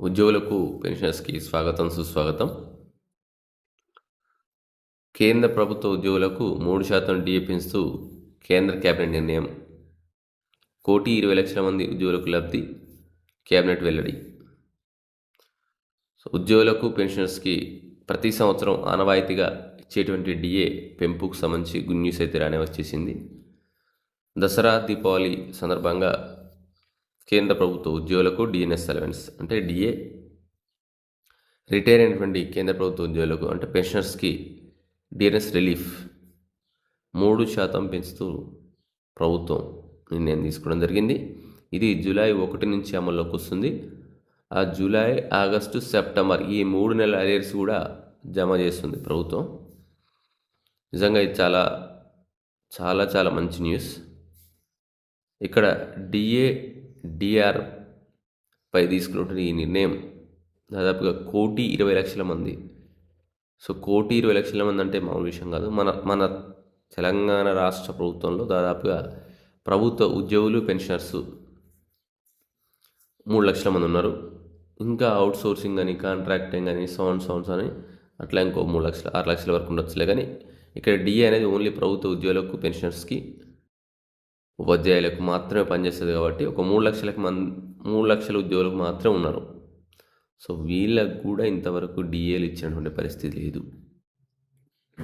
ఉద్యోగులకు పెన్షనర్స్కి స్వాగతం సుస్వాగతం. కేంద్ర ప్రభుత్వ ఉద్యోగులకు మూడు శాతం డిఏ పెంచుతూ కేంద్ర కేబినెట్ నిర్ణయం. కోటి ఇరవై లక్షల మంది ఉద్యోగులకు లబ్ధి కేబినెట్ వెల్లడి. ఉద్యోగులకు పెన్షనర్స్కి ప్రతి సంవత్సరం ఆనవాయితీగా ఇచ్చేటువంటి డిఏ పెంపుకు సంబంధించి గుడ్ న్యూస్ అయితే రానే వచ్చేసింది. దసరా దీపావళి సందర్భంగా కేంద్ర ప్రభుత్వ ఉద్యోగులకు డిఎన్ఎస్ అలవెన్స్ అంటే డిఏ రిటైర్ అయినటువంటి కేంద్ర ప్రభుత్వ ఉద్యోగులకు అంటే పెన్షనర్స్కి డిఎన్ఎస్ రిలీఫ్ మూడు శాతం పెంచుతూ ప్రభుత్వం నిర్ణయం తీసుకోవడం జరిగింది. ఇది జూలై ఒకటి నుంచి అమల్లోకి వస్తుంది. ఆ జూలై ఆగస్టు సెప్టెంబర్ ఈ మూడు నెలల అరేర్స్ కూడా జమ చేస్తుంది ప్రభుత్వం. నిజంగా ఇది చాలా చాలా చాలా మంచి న్యూస్ ఇక్కడ డిఏ డిఆర్ పై తీసుకున్నటువంటి ఈ నిర్ణయం దాదాపుగా కోటి ఇరవై లక్షల మంది. సో కోటి ఇరవై లక్షల మంది అంటే మామూలు విషయం కాదు. మన మన తెలంగాణ రాష్ట్ర ప్రభుత్వంలో దాదాపుగా ప్రభుత్వ ఉద్యోగులు పెన్షనర్స్ మూడు లక్షల మంది ఉన్నారు. ఇంకా అవుట్ సోర్సింగ్ అని కాంట్రాక్టింగ్ అని సౌండ్ సౌండ్స్ అని అట్లా ఇంకో మూడు లక్షల ఆరు లక్షల వరకు ఉండొచ్చులే. కానీ ఇక్కడ డిఏ అనేది ఓన్లీ ప్రభుత్వ ఉద్యోగులకు పెన్షనర్స్కి ఉపాధ్యాయులకు మాత్రమే పనిచేస్తుంది కాబట్టి ఒక మూడు లక్షలకు మంది మూడు లక్షల ఉద్యోగులకు మాత్రమే ఉన్నారు. సో వీళ్ళకు కూడా ఇంతవరకు డిఏలు ఇచ్చినటువంటి పరిస్థితి లేదు.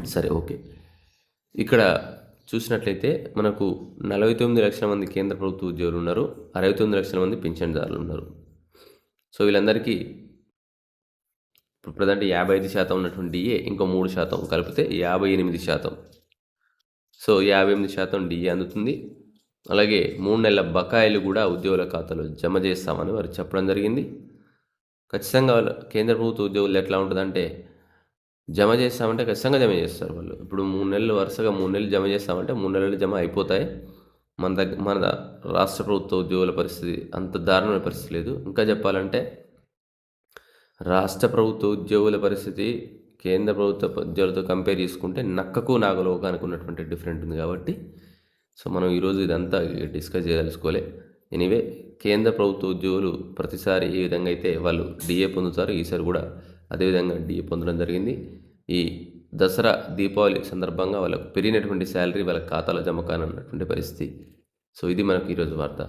సరే ఓకే. ఇక్కడ చూసినట్లయితే మనకు నలభై తొమ్మిది లక్షల మంది కేంద్ర ప్రభుత్వ ఉద్యోగులు ఉన్నారు అరవై తొమ్మిది లక్షల మంది పింఛన్దారులు ఉన్నారు. సో వీళ్ళందరికీ ఇప్పుడు ప్రజెంట్ యాభై ఐదు శాతం ఉన్నటువంటి డిఏ ఇంకో మూడు శాతం కలిపితే యాభై ఎనిమిది శాతం. సో యాభై ఎనిమిది శాతం డిఏ అందుతుంది. అలాగే మూడు నెలల బకాయిలు కూడా ఉద్యోగుల ఖాతాలో జమ చేస్తామని వారు చెప్పడం జరిగింది. ఖచ్చితంగా కేంద్ర ప్రభుత్వ ఉద్యోగులు ఎట్లా ఉంటుందంటే జమ చేస్తామంటే ఖచ్చితంగా జమ చేస్తారు వాళ్ళు. ఇప్పుడు మూడు నెలలు వరుసగా మూడు నెలలు జమ చేస్తామంటే మూడు నెలలు జమ అయిపోతాయి. మన దగ్గర మన రాష్ట్ర ప్రభుత్వ ఉద్యోగుల పరిస్థితి అంత దారుణమైన పరిస్థితి లేదు. ఇంకా చెప్పాలంటే రాష్ట్ర ప్రభుత్వ ఉద్యోగుల పరిస్థితి కేంద్ర ప్రభుత్వ ఉద్యోగులతో కంపేర్ చేసుకుంటే నక్కకు నాగలోకానికి ఉన్నటువంటి డిఫరెంట్ ఉంది కాబట్టి సో మనం ఈరోజు ఇదంతా డిస్కస్ చేయదలుచుకోలే ఎనివే కేంద్ర ప్రభుత్వ ఉద్యోగులు ప్రతిసారి ఏ విధంగా అయితే వాళ్ళు డిఏ పొందుతారో. ఈసారి కూడా అదేవిధంగా డిఏ పొందడం జరిగింది. ఈ దసరా దీపావళి సందర్భంగా వాళ్ళకు పెరిగినటువంటి శాలరీ వాళ్ళ ఖాతాలో జమ కానన్నటువంటి పరిస్థితి. సో ఇది మనకు ఈరోజు వార్త.